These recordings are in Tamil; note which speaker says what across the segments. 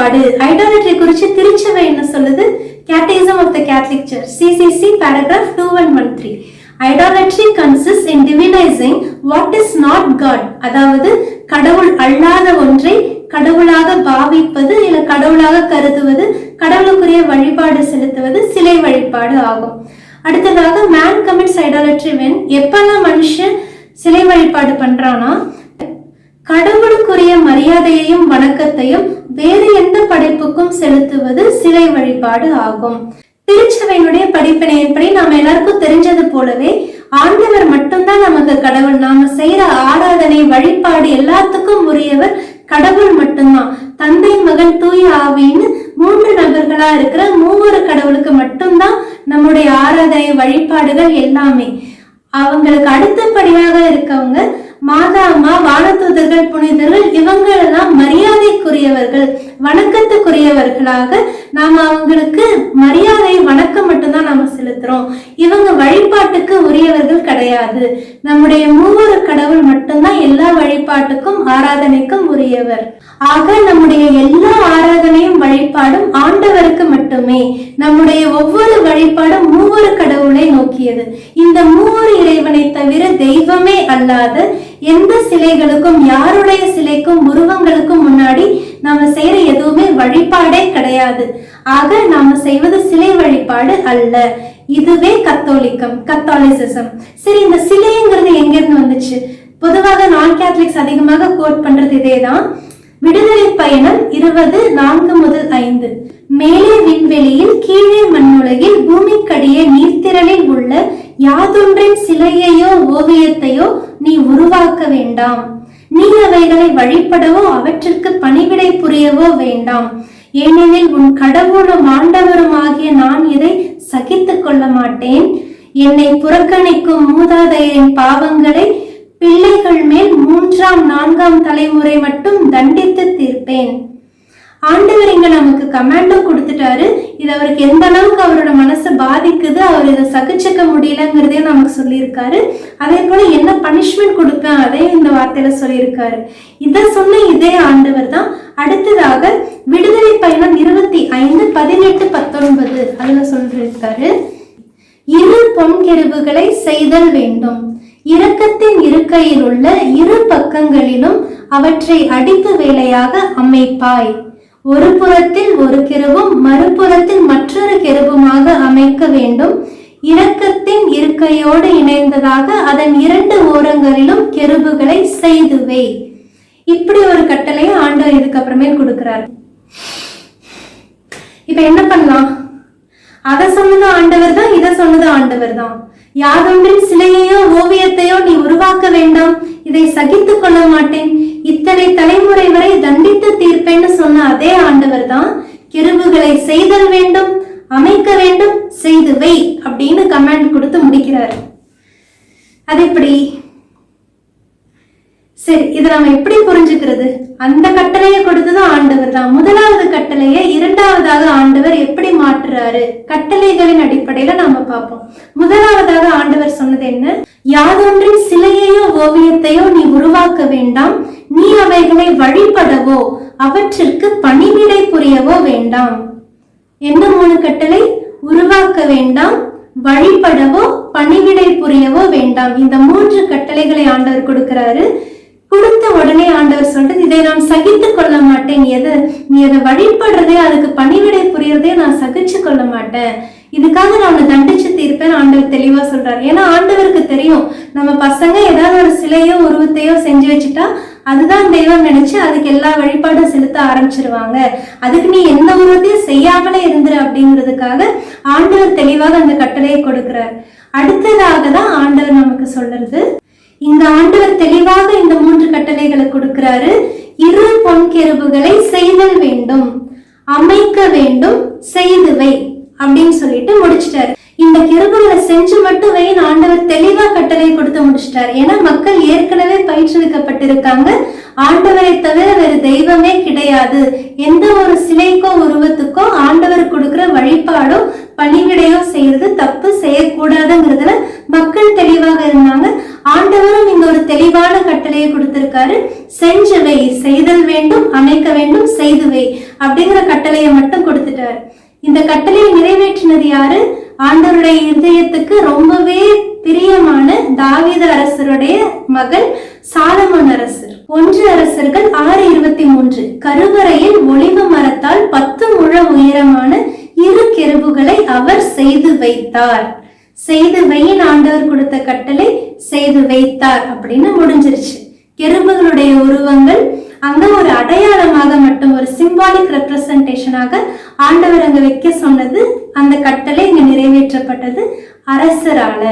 Speaker 1: வழிபாடு ஐடாலட்ரி குறித்து திருச்சபை என்ன சொல்லுது? Catechism of the Catholic church CCC paragraph two one one three idolatry consist in divinising what is not God அதாவது கடவுள் அல்லாத ஒன்றை கடவுளாக பாவிப்பது இல்லை கடவுளாக கருதுவது கடவுளுக்குரிய வழிபாடு செலுத்துவது சிலை வழிபாடு ஆகும். அடுத்ததாக மேன் கமிட்ஸ் ஐடாலட்ரி வென் எப்பெல்லாம் மனுஷன் சிலை வழிபாடு பண்றானா கடவுளுக்குரிய மரியாதையையும் வணக்கத்தையும் வேறு எந்த படைப்புக்கும் செலுத்துவது சிலை வழிபாடு ஆகும். திருச்சபையினுடைய படிப்பினையின்படி நாம எல்லாருக்கும் தெரிஞ்சது போலவே ஆண்டவர் மட்டும்தான் நமக்கு கடவுள். நாம செய்யற ஆராதனை வழிபாடு எல்லாத்துக்கும் உரியவர் கடவுள் மட்டும்தான். தந்தை மகன் தூய ஆவின்னு மூன்று நபர்களா இருக்கிற மூவரு கடவுளுக்கு மட்டும்தான் நம்முடைய ஆராதனை வழிபாடுகள் எல்லாமே. அவங்களுக்கு அடுத்தபடியாக இருக்கவங்க மாதா அம்மா வானதூதர்கள் புனிதர்கள் இவங்களெல்லாம் மரியாதைக்குரியவர்கள் வணக்கத்துக்குரியவர்களாக நாம அவங்களுக்கு மரியாதை வணக்கம் மட்டும்தான் நாம செலுத்துறோம். இவங்க வழிபாட்டுக்கு உரியவர்கள் கிடையாது. நம்முடைய மூவரு கடவுள் மட்டும்தான் எல்லா வழிபாட்டுக்கும் ஆராதனைக்கும் உரியவர். ஆக நம்முடைய எல்லா ஆராதனையும் வழிபாடும் ஆண்டவருக்கு மட்டுமே. நம்முடைய ஒவ்வொரு வழிபாடும் மூவரு கடவுளை நோக்கியது. இந்த மூவரு இறைவனை தவிர தெய்வமே அல்லாத எந்த சிலைகளுக்கும் யாருடைய சிலைக்கும் உருவங்களுக்கும் முன்னாடி நாம செய்யற எதுவுமே வழிபாடே கிடையாது. ஆக நாம செய்வது சிலை வழிபாடு அல்ல. இதுவே கத்தோலிக்கம் கத்தாலிசிசம். சரி இந்த சிலைங்கிறது எங்க இருந்து வந்துச்சு? பொதுவாக நான் கேத்தலிக்ஸ் அதிகமாக கோட் பண்றது இதேதான். விடுதலை பயணம் இருபது நான்கு முதல் ஐந்து. மேலே விண்வெளியில் கீழே மண்ணுலகில் பூமிக்கடியே நீர்த்திரளில் உள்ள யாதொன்றின் சிலையையோ ஓவியத்தையோ நீ உருவாக்க வேண்டாம். நீ அவைகளை வழிபடவோ அவற்றிற்கு பணிவிடை புரியவோ வேண்டாம். ஏனெனில் உன் கடவுளும் ஆண்டவரும் ஆகிய நான் இதை சகித்துக் கொள்ள மாட்டேன். என்னை புறக்கணிக்கும் மூதாதையரின் பாவங்களை பிள்ளைகள் மேல் மூன்றாம் நான்காம் தலைமுறை மட்டும் தண்டித்து தீர்ப்பேன். ஆண்டவர் இங்க நமக்கு கமாண்டும் கொடுத்துட்டாரு. இது அவருக்கு எந்த அளவுக்கு அவரோட மனசை பாதிக்குது அவர் இதை சகிச்சுக்க முடியலங்கிறதையும் நமக்கு சொல்லியிருக்காரு. அதே போல என்ன பனிஷ்மெண்ட் கொடுப்பேன் அதையும் இந்த வார்த்தையில சொல்லியிருக்காரு. இதை சொன்ன இதே ஆண்டவர் தான் அடுத்ததாக விடுதலை பயணம் இருபத்தி ஐந்து பதினெட்டு பத்தொன்பது அதுல சொல்லியிருக்காரு. இரு பொன்கெருவுகளை செய்தல் வேண்டும். இரக்கத்தின் இருக்கையில் உள்ள இரு பக்கங்களிலும் அவற்றை அடிப்பு வேலையாக அமைப்பாய். ஒரு புறத்தில் ஒரு கிருவும் மறுபுறத்தில் மற்றொரு கெருவுமாக அமைக்க வேண்டும். இரக்கத்தின் இருக்கையோடு இணைந்ததாக அதன் இரண்டு ஓரங்களிலும் கெருபுகளை செய்துவே இப்படி ஒரு கட்டளையை ஆண்டவர் இதுக்கப்புறமே கொடுக்கிறார். இப்ப என்ன பண்ணலாம்? அதை சொன்னது ஆண்டவர் தான் இதை சொன்னது ஆண்டவர் தான். யாதொன்றின் சிலையையோ ஓவியத்தையோ நீ உருவாக்க வேண்டாம். இதை சகித்துக் கொள்ள மாட்டேன். இத்தனை தலைமுறை வரை தண்டித்து தீர்ப்பேன்னு சொன்ன அதே ஆண்டவர் தான் கிருபுகளை செய்தல் வேண்டும் அமைக்க வேண்டும் செய்து வை அப்படின்னு கமெண்ட் கொடுத்து முடிக்கிறார். அது எப்படி? சரி இதை நம்ம எப்படி புரிஞ்சுக்கிறது? அந்த கட்டளையை கொடுத்ததும் ஆண்டவர் தான். முதலாவது கட்டளையை இரண்டாவதாக ஆண்டவர் எப்படி மாற்றுறாரு? கட்டளைகளின் அடிப்படையில நாம பார்ப்போம். முதலாவதாக ஆண்டவர் சொன்னது என்ன? யாதொன்றின் சிலையையோ ஓவியத்தையோ நீ உருவாக்க வேண்டாம். நீ அவைகளை வழிபடவோ அவற்றிற்கு பணிவிடை புரியவோ வேண்டாம். என்ன மூணு கட்டளை? உருவாக்க வேண்டாம் வழிபடவோ பணிவிடை புரியவோ வேண்டாம். இந்த மூன்று கட்டளைகளை ஆண்டவர் கொடுக்கிறாரு. கொடுத்த உடனே ஆண்டவர் சொல்றது இதை நான் சகித்துக் கொள்ள மாட்டேன். எது நீ அதை வழிபடுறதே அதுக்கு பணிவிடை புரியறதே நான் சகிச்சு கொள்ள மாட்டேன். இதுக்காக நான் உன்னை தண்டிச்சு தீர்ப்பேன் ஆண்டவர் தெளிவா சொல்றாரு. ஏன்னா ஆண்டவருக்கு தெரியும் நம்ம பசங்க ஏதாவது ஒரு சிலையோ உருவத்தையோ செஞ்சு வச்சுட்டா அதுதான் தெய்வம் நினைச்சு அதுக்கு எல்லா வழிபாடும் செலுத்த ஆரம்பிச்சிருவாங்க. அதுக்கு நீ எந்த உருவத்தையும் செய்யாமலே இருந்துரு அப்படிங்கிறதுக்காக ஆண்டவர் தெளிவாக அந்த கட்டளையை கொடுக்கிறார். அடுத்ததாக தான் ஆண்டவர் நமக்கு சொல்றது இந்த ஆண்டவர் தெளிவாக இந்த மூன்று கட்டளைகளை கொடுக்கிறாரு. இரு பொன்கெருபுகளை செய்தல் வேண்டும் அமைக்க வேண்டும் செய்துவை அப்படின்னு சொல்லிட்டு முடிச்சிட்டாரு. இந்த கிருபுகளை செஞ்சு மட்டும் வைன்னு ஆண்டவர் தெளிவா கட்டளை கொடுத்து முடிச்சிட்டாரு. ஏன்னா மக்கள் ஏற்கனவே பயிற்றுவிக்கப்பட்டிருக்காங்க. ஆண்டவரை தவிர வேறு தெய்வமே கிடையாது. எந்த ஒரு சிலைக்கோ உருவத்துக்கோ ஆண்டவர் கொடுக்கிற வழிபாடோ பணிவிடையோ செய்யறது தப்பு செய்யக்கூடாதுங்கிறதுல மக்கள் தெளிவாக இருந்தாங்க ஆண்டவரும் இங்க ஒரு தெளிவான கட்டளையை கொடுத்திருக்காரு. செஞ்சவை செய்தல் வேண்டும் அமைக்க வேண்டும் செய்துவை அப்படிங்கிற கட்டளையை மட்டும் கொடுத்துட்டாரு. இந்த கட்டளையை நிறைவேற்றினது யாரு? ஆண்டவருடைய இதயத்துக்கு ரொம்பவே பிரியமான தாவீத அரசருடைய மகள் சாலமோன் அரசர். ஒன்று அரசர்கள் ஆறு இருபத்தி மூன்று. கருவறையில் ஒளிவு மரத்தால் பத்து முழ உயரமான இரு கெருபுகளை அவர் செய்து வைத்தார். செய்து வையின் ஆண்டவர் கொடுத்த கட்டளை செய்து வைத்தார் அப்படின்னு முடிஞ்சிருச்சு. கெருபுகளுடைய உருவங்கள் அங்க ஒரு அடையாளமாக மட்டும் ஒரு சிம்பாலிக் ரெப்ரசன்டேஷனாக ஆண்டவர் அங்க வைக்க சொன்னது அந்த கட்டளை இங்க நிறைவேற்றப்பட்டது அரசரால.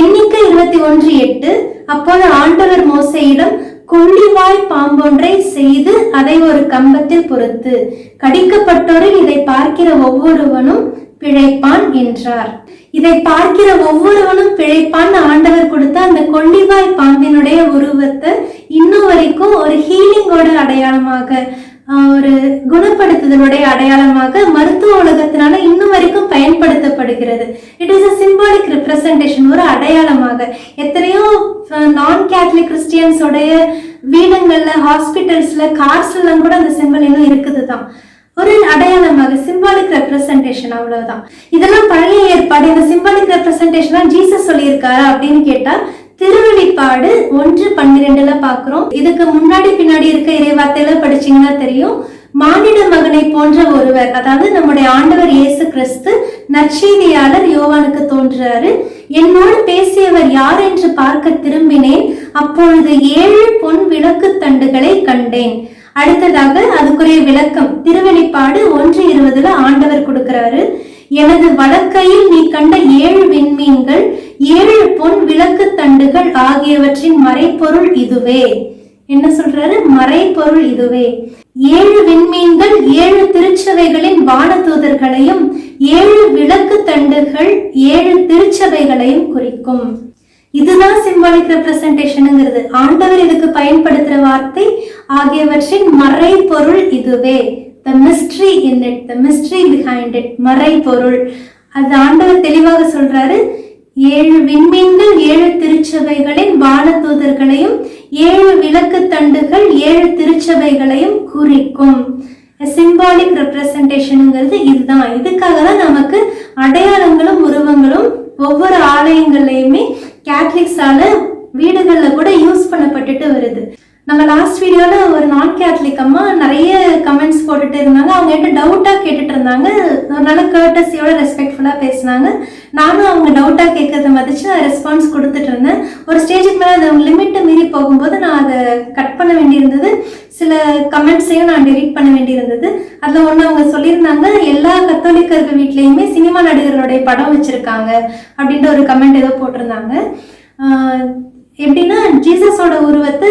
Speaker 1: எண்ணிக்கை இருபத்தி ஒன்று எட்டு அப்போது ஆண்டவர் மோசையிடம் கொள்ளிவாய் பாம்பொன்றை செய்து அதை ஒரு கம்பத்தில் பொறுத்து கடிக்கப்பட்டோரில் இதை பார்க்கிற ஒவ்வொருவனும் பிழைப்பான் என்றார். இதை பார்க்கிற ஒவ்வொருவனும் பிழைப்பான். ஆண்டவர் கொடுத்த அந்த கொள்ளிவாய் பாம்பினுடைய உருவத்தை இன்னும் வரைக்கும் ஒரு ஹீலிங்கோட அடையாளமாக ஆஹ், ஒரு குணப்படுத்துதலுடைய அடையாளமாக மருத்துவ உலகத்தினால இன்னும் வரைக்கும் பயன்படுத்தப்படுகிறது. It is a symbolic representation ஒரு அடையாளமாக. எத்தனையோ நான் கேத்தலிக் கிறிஸ்டியன்ஸோடைய வீடுங்கள்ல ஹாஸ்பிட்டல்ஸ்ல கார்ஸ்ல எல்லாம் கூட அந்த சிம்பிள் இன்னும் இருக்குது தான் ஒரு அடையாளமாக சிம்பாலிக் ரெப்ரசன்டேஷன் அவ்வளவுதான். இதெல்லாம் பழைய ஏற்பாடு. இந்த சிம்பாலிக் ரெப்ரசன்டேஷன் ஜீசஸ் சொல்லியிருக்காரா அப்படின்னு கேட்டா திருவெளிப்பாடு ஒன்று பன்னிரெண்டுல பாக்குறோம். இதுக்கு முன்னாடி பின்னாடி இருக்க இறைவார்த்தையில படிச்சீங்கன்னா தெரியும். மானிட மகனை போன்ற ஒருவர் அதாவது நம்முடைய ஆண்டவர் இயேசு கிறிஸ்து நற்செய்தியாளர் யோவானுக்கு தோன்றுறாரு. என்னோடு பேசியவர் யார் என்று பார்க்க திரும்பினேன். அப்பொழுது ஏழு பொன் விளக்கு தண்டுகளை கண்டேன். அடுத்ததாக அதுக்குரிய விளக்கம். திருவெளிப்பாடு ஒன்று இருபதுல ஆண்டவர் கொடுக்கிறாரு. எனது வழக்கையில் நீ கண்ட ஏழு விண்மீன்கள் ஏழு பொன் விளக்கு தண்டுகள் ஆகியவற்றின் மறைப்பொருள் இதுவே. என்ன சொல்றாரு? மறைப்பொருள் இதுவே. ஏழு விண்மீன்கள் ஏழு திருச்சபைகளின் வானதூதர்களையும் ஏழு விளக்கு தண்டுகள் ஏழு திருச்சபைகளையும் குறிக்கும். இதுதான் சிம்பாலிக் ரெப்ரசன்டேஷனுங்கிறது ஆண்டவர் இதுக்கு பயன்படுத்துற வார்த்தை ஆகியவற்றின் மறைபொருள் இதுவே. The mystery in it the mystery behind it மறைபொருள். அது ஆண்டவர் தெளிவாக சொல்றாரு ஏழு விண்மீன்கள் ஏழு திருச்சபைகளின் வானதூதர்களையும் ஏழு விளக்கு தண்டுகள் ஏழு திருச்சபைகளையும் குறிக்கும். சிம்பாலிக் ரெப்ரசன்டேஷனுங்கிறது இதுதான். இதுக்காக தான் நமக்கு அடையாளங்களும் உருவங்களும் ஒவ்வொரு ஆலயங்கள்லையுமே கேத்லிக்ஸால வீடுகள்ல கூட யூஸ் பண்ணப்பட்டுட்டு வருது. நம்ம லாஸ்ட் வீடியோல ஒரு நான் கேத்லிக் அம்மா நிறைய கமெண்ட்ஸ் போட்டுட்டு இருந்தாங்க. அவங்க கிட்ட டவுட்டா கேட்டுட்டு இருந்தாங்க. ஒரு நல்ல கேர்டஸியோட ரெஸ்பெக்ட்ஃபுல்லா பேசினாங்க. நானும் அவங்க டவுட்டா கேட்கறத மதிச்சு நான் ரெஸ்பான்ஸ் கொடுத்துட்டு இருந்தேன். ஒரு ஸ்டேஜுக்கு மேலே அது அவங்க லிமிட்டை மீறி போகும்போது நான் அதை கட் பண்ண வேண்டியிருந்தது. சில கமெண்ட்ஸையும் நான் டெலீட் பண்ண வேண்டியிருந்தது. அதில் ஒன்று அவங்க சொல்லியிருந்தாங்க எல்லா கத்தோலிக்கர்கள் வீட்லேயுமே சினிமா நடிகர்களுடைய படம் வச்சுருக்காங்க. அப்படின்ற ஒரு கமெண்ட் ஏதோ போட்டிருந்தாங்க. ஆஹ் எப்படின்னா ஜீசஸோட உருவத்தை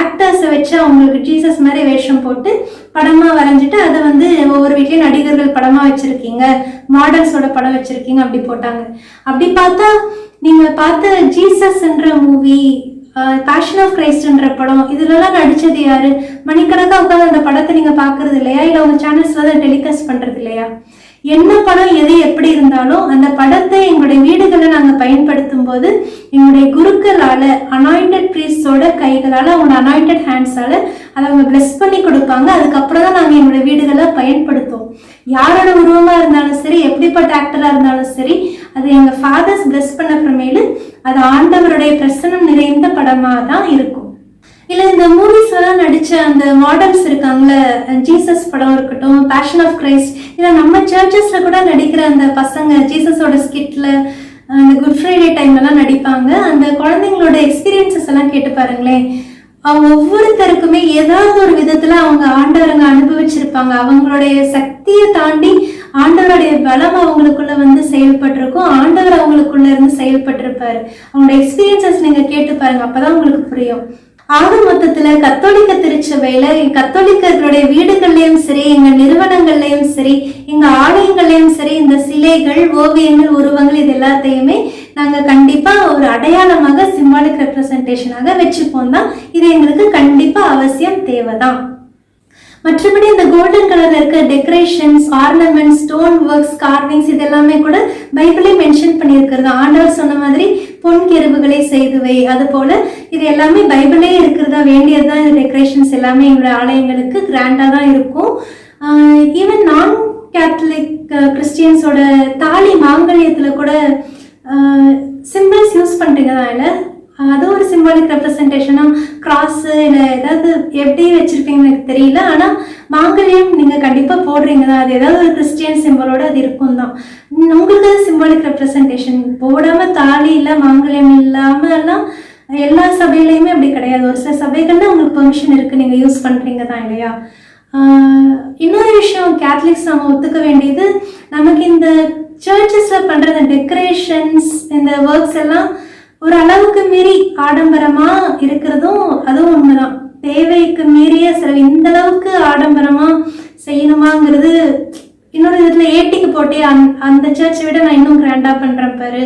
Speaker 1: ஆக்டர்ஸை வச்சு அவங்களுக்கு ஜீசஸ் மாதிரி வேஷம் போட்டு படமாக வரைஞ்சிட்டு அதை வந்து ஒவ்வொரு வீட்லேயும் நடிகர்கள் படமாக வச்சுருக்கீங்க. மாடல்ஸோட படம் வச்சுருக்கீங்க அப்படி போட்டாங்க. அப்படி பார்த்தா நீங்கள் பார்த்த ஜீசஸ்ன்ற மூவி பேஷன் ஆஃப் கிரைஸ்ட்ன்ற படம் இதுலலாம் நடித்தது யாரு? மணிக்கணக்காக உட்காந்து அந்த படத்தை நீங்கள் பார்க்குறது இல்லையா? இல்லை உங்கள் சேனல்ஸில் தான் டெலிகாஸ்ட் பண்ணுறது இல்லையா? என்ன படம் எது எப்படி இருந்தாலும் அந்த படத்தை எங்களுடைய வீடுகளை நாங்கள் பயன்படுத்தும் போது எங்களுடைய குருக்களால அனாயிண்டட் ப்ரீஸ்டோட கைகளால் அவங்க அனாயிண்டட் ஹேண்ட்ஸால அதை அவங்க பிளஸ் பண்ணி கொடுப்பாங்க. அதுக்கப்புறம் தான் நாங்கள் எங்களுடைய வீடுகளை பயன்படுத்துவோம். யாரோட உருவமா இருந்தாலும் சரி எப்படிப்பட்ட ஆக்டராக இருந்தாலும் சரி அது எங்க ஃபாதர்ஸ் பிளஸ் பண்ண அப்புறமேலு அது ஆண்டவருடைய பிரசனம் நிறைந்த படமா தான் இருக்கும். இல்ல இந்த மூவிஸ் எல்லாம் நடிச்ச அந்த மாடல்ஸ் இருக்காங்கல்ல ஜீசஸ் படம் இருக்கட்டும் பேஷன் ஆஃப் கிரைஸ்ட் ஏன்னா நம்ம சர்ச்சஸ்ல கூட நடிக்கிற அந்த பசங்க ஜீசஸோட ஸ்கிட்ல அந்த குட் ஃப்ரைடே டைம்லலாம் எல்லாம் நடிப்பாங்க. அந்த குழந்தைங்களோட எக்ஸ்பீரியன்சஸ் எல்லாம் கேட்டு பாருங்களேன். அவங்க ஒவ்வொருத்தருக்குமே ஏதாவது ஒரு விதத்துல அவங்க ஆண்டவரங்க அனுபவிச்சிருப்பாங்க. அவங்களுடைய சக்தியை தாண்டி ஆண்டவருடைய பலம் அவங்களுக்குள்ள வந்து செயல்பட்டிருக்கும். ஆண்டவர் அவங்களுக்குள்ள இருந்து செயல்பட்டிருப்பாரு. அவங்களோட எக்ஸ்பீரியன்சஸ் நீங்க கேட்டு பாருங்க. அப்பதான் உங்களுக்கு புரியும். ஆக மொத்தத்துல கத்தோலிக்க திருச்சபையில கத்தோலிக்கர்களுடைய வீடுகள்லயும் சரி எங்க நிறுவனங்கள்லயும் சரி எங்க ஆலயங்கள்லயும் சரி இந்த சிலைகள் ஓவியங்கள் உருவங்கள் இது எல்லாத்தையுமே நாங்க கண்டிப்பா ஒரு அடையாளமாக சிம்பாலிக் ரெப்ரசன்டேஷனாக வச்சுப்போம் தான் இது எங்களுக்கு கண்டிப்பா அவசியம் தேவைதான். மற்றபடி இந்த கோல்டன் கலர்ல இருக்க decorations ornaments stone works carvings இது எல்லாமே கூட பைபிளே மென்ஷன் பண்ணியிருக்கிறது. ஆண்டவர் சொன்ன மாதிரி பொன் கெருவுகளை செய்துவை. அது போல இது எல்லாமே பைபிளே இருக்கிறதா வேண்டியதுதான். இந்த டெக்கரேஷன்ஸ் எல்லாமே எங்களோட ஆலயங்களுக்கு கிராண்டா தான் இருக்கும். ஈவன் நான் கேத்தலிக் கிறிஸ்டியன்ஸோட தாலி மாங்கல்யத்துல கூட சிம்பிள்ஸ் யூஸ் பண்றீங்க தான் இல்லை அது ஒரு சிம்பாலிக் ரெப்ரசன்டேஷனா கிராஸ் இல்லை ஏதாவது எப்படி வச்சிருப்பீங்கன்னு எனக்கு தெரியல. ஆனால் மாங்கல்யம் நீங்கள் கண்டிப்பாக போடுறீங்க தான். அது ஏதாவது ஒரு கிறிஸ்டியன் சிம்பிளோட அது இருக்கும் தான். உங்களுக்கு அது சிம்பாலிக் ரெப்ரசன்டேஷன் போடாமல் தாலி இல்லை மாங்கல்யம் இல்லாமல் எல்லாம் எல்லா சபையிலையுமே அப்படி கிடையாது. ஒரு சில சபைகள்னா உங்களுக்கு பெர்மிஷன் இருக்கு. நீங்கள் யூஸ் பண்ணுறீங்க தான் இல்லையா? இன்னொரு விஷயம் கேத்லிக்ஸ் நம்ம ஒத்துக்க வேண்டியது நமக்கு இந்த சர்ச்சஸில் பண்ணுற இந்த டெக்கரேஷன்ஸ் இந்த ஒர்க்ஸ் எல்லாம் ஒரு அளவுக்கு மீறி ஆடம்பரமா இருக்கிறதும் அதுவும் உண்மைதான். தேவைக்கு மீறிய செலவு இந்த அளவுக்கு ஆடம்பரமா செய்யணுமாங்கிறது இன்னொரு விதத்துல ஏட்டிக்கு போட்டி அந் அந்த சர்ச்சை விட நான் இன்னும் கிராண்டா பண்றேன் பாரு.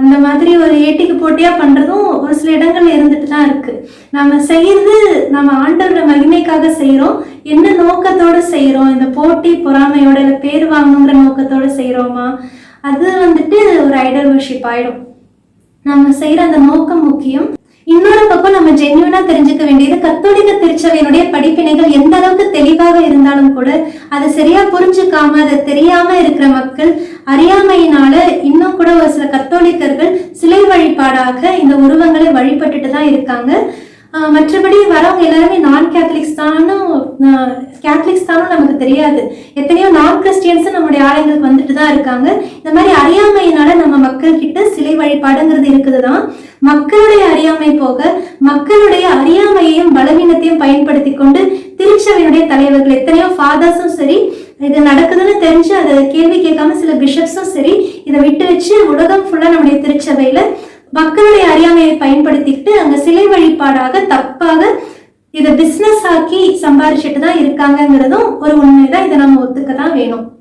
Speaker 1: அந்த மாதிரி ஒரு ஏட்டிக்கு போட்டியா பண்றதும் ஒரு சில இடங்கள்ல இருந்துட்டு தான் இருக்கு. நம்ம செய்யறது நம்ம ஆண்டவரோட மகிமைக்காக செய்யறோம் என்ன நோக்கத்தோட செய்யறோம் இந்த போட்டி பொறாமையோட இல்லை பேர் வாங்கணுங்கிற நோக்கத்தோட செய்யறோமா அது வந்துட்டு ஒரு ஐடல் வர்ஷிப் ஆயிடும். நம்ம செய்யற அந்த நோக்கம் முக்கியம். இன்னொரு பக்கம் நம்ம ஜென்யூனா தெரிஞ்சுக்க வேண்டியது கத்தோலிக்க திருச்சபையினுடைய படிப்பினைகள் எந்த அளவுக்கு தெளிவாக இருந்தாலும் கூட அதை சரியா புரிஞ்சுக்காம அதை தெரியாம இருக்கிற மக்கள் அறியாமையினால இன்னும் கூட ஒரு சில கத்தோலிக்கர்கள் சிலை வழிபாடாக இந்த உருவங்களை வழிபட்டுட்டு தான் இருக்காங்க. மற்றபடி வரவங்க எல்லாருமே நான் கேத்தலிக்ஸ் தானும் கேத்தலிக்ஸ் தானும் நமக்கு தெரியாது. எத்தனையோ நான் கிறிஸ்டியன்ஸும் நம்முடைய ஆலயங்களுக்கு வந்துட்டு தான் இருக்காங்க. இந்த மாதிரி அறியாமையினால நம்ம மக்கள் கிட்ட சிலை வழிபாடுங்கிறது இருக்குது தான். மக்களுடைய அறியாமை போக மக்களுடைய அறியாமையையும் பலவீனத்தையும் பயன்படுத்தி கொண்டு திருச்சபையினுடைய தலைவர்கள் எத்தனையோ ஃபாதர்ஸும் சரி இது நடக்குதுன்னு தெரிஞ்சு அதை கேள்வி கேட்காம சில பிஷப்ஸும் சரி இதை விட்டு வச்சு உலகம் ஃபுல்லா நம்முடைய திருச்சபையில மக்களுடைய அறியாமையை பயன்படுத்திக்கிட்டு அங்க சிலை வழிபாடாக தப்பாக இதை பிசினஸ் ஆக்கி சம்பாரிச்சுட்டு தான் இருக்காங்கங்கிறதும் ஒரு உண்மைதான். இதை நம்ம ஒத்துக்க தான் வேணும்.